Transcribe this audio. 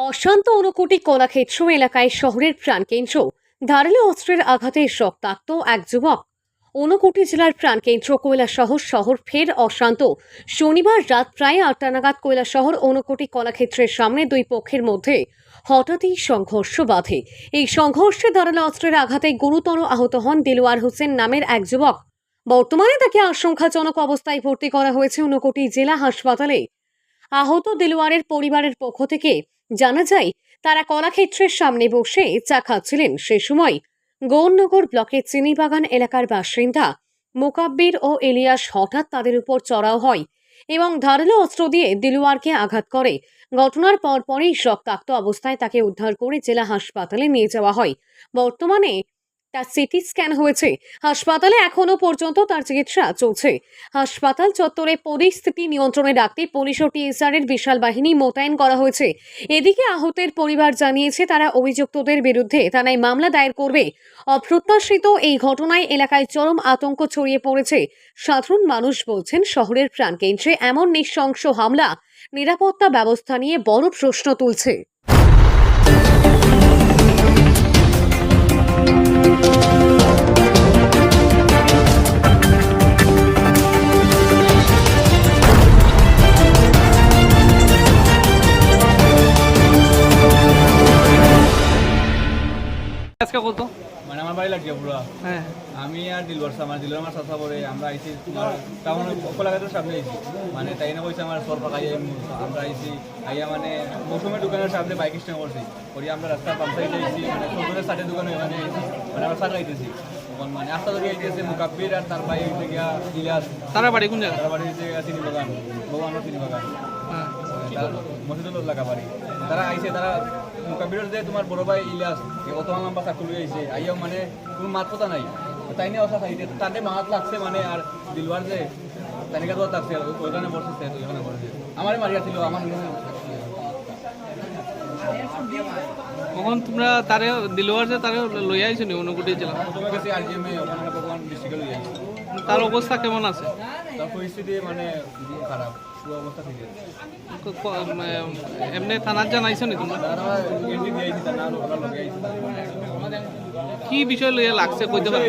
অশান্ত ঊনকোটি কলাক্ষেত্র এলাকায় শহরের প্রাণকেন্দ্র। ধারালো অস্ত্রের আঘাতে রক্তাক্ত এক যুবক। ঊনকোটি জেলার প্রাণকেন্দ্র কৈলাসহর শহর ফের অশান্ত। শনিবার রাত প্রায় আটটা নাগাদ কৈলাসহর ঊনকোটি কলাক্ষেত্রের সামনে দুই পক্ষের মধ্যে হঠাৎই সংঘর্ষ বাধে। এই সংঘর্ষে ধারালো অস্ত্রের আঘাতে গুরুতর আহত হন দিলওয়ার হোসেন নামের এক যুবক। বর্তমানে তাকে আশঙ্কাজনক অবস্থায় ভর্তি করা হয়েছে ঊনকোটি জেলা হাসপাতালে। আহত দিলওয়ারের পরিবারের পক্ষ থেকে জানা যায়, তারা কলাক্ষেত্রের সামনে বসে চা খাচ্ছিলেন সে সময়। গৌরনগর ব্লকের চিনিবাগান এলাকার বাসিন্দা মোকাব্বির ও এলিয়াস হঠাৎ তাদের উপর চড়াও হয় এবং ধারালো অস্ত্র দিয়ে দিলুয়ারকে আঘাত করে। ঘটনার পরপরই রক্তাক্ত অবস্থায় তাকে উদ্ধার করে জেলা হাসপাতালে নিয়ে যাওয়া হয়। বর্তমানে তার সিটি স্ক্যান হয়েছে। হাসপাতালে এখনও পর্যন্ত তার চিকিৎসা চলছে। হাসপাতাল চত্বরে পরিস্থিতি নিয়ন্ত্রণে রাখতে পুলিশ ও টিএসআর এর বিশাল বাহিনী মোতায়েন করা হয়েছে। এদিকে আহতের পরিবার জানিয়েছে, তারা অভিযুক্তদের বিরুদ্ধে থানায় মামলা দায়ের করবে। অপ্রত্যাশিত এই ঘটনায় এলাকায় চরম আতঙ্ক ছড়িয়ে পড়েছে। সাধারণ মানুষ বলছেন, শহরের প্রাণকেন্দ্রে এমন নৃশংস হামলা নিরাপত্তা ব্যবস্থা নিয়ে বড় প্রশ্ন তুলছে। আজকে কত? মানে আমার বাড়ি লাগছে পুরো। হ্যাঁ। আমি আর দিলবর আমার দিলবর আমার চাষা পরে আমরা আইছি তোমার টাউন কলাঘাটের সামনে আইছি। মানে তাই না কইছে আমার সর পাকাই আমরা আইছি আইয়া মানে মৌসুমের দোকানের সামনে বাইক স্ট্যান্ড করছি। করি আমরা রাস্তার পাম্প সাইডে আইছি মানে সরকারের সাইডে দোকানে মানে মানে আমরা সার আইতেছি তখন মানে আস্তা ধরে আইতেছে মুকাব্বির আর তার ভাই হইছে গিয়া ইলিয়াস। তারা বাড়ি কোন জায়গা তার বাড়ি হইছে গিয়া চিনি বাগান ভগবানের চিনি বাগান। হ্যাঁ। মসজিদুল লাগা বাড়ি। তারা আইছে তারা মুকাবিরের যে তোমার বড় ভাই ইলিয়াস এ কত লম্বা চাকরি আইছে আইয়াও মানে কোনো মাত কথা নাই। তাই নিয়ে অসা খাইতে তাতে মাত লাগছে মানে আর দিলওয়ার যে তানিকা তো লাগছে ওইখানে বসেছে ওইখানে বসেছে আমারই মারিয়াছিল আমার কখন তোমরা তারে দিলওয়ার যে তারে লই আইছো নি অনুকুটি জেলা? গেছি আর জি এ ওখানে ভগবান ডিস্ট্রিক্টে লই আইছি তার অবস্থা কেমন আছে? তার পরিস্থিতি মানে খারাপ এমনি থানার জানাইছো নি? তোমরা কি বিষয় লইয়া লাগছে কইতে পারি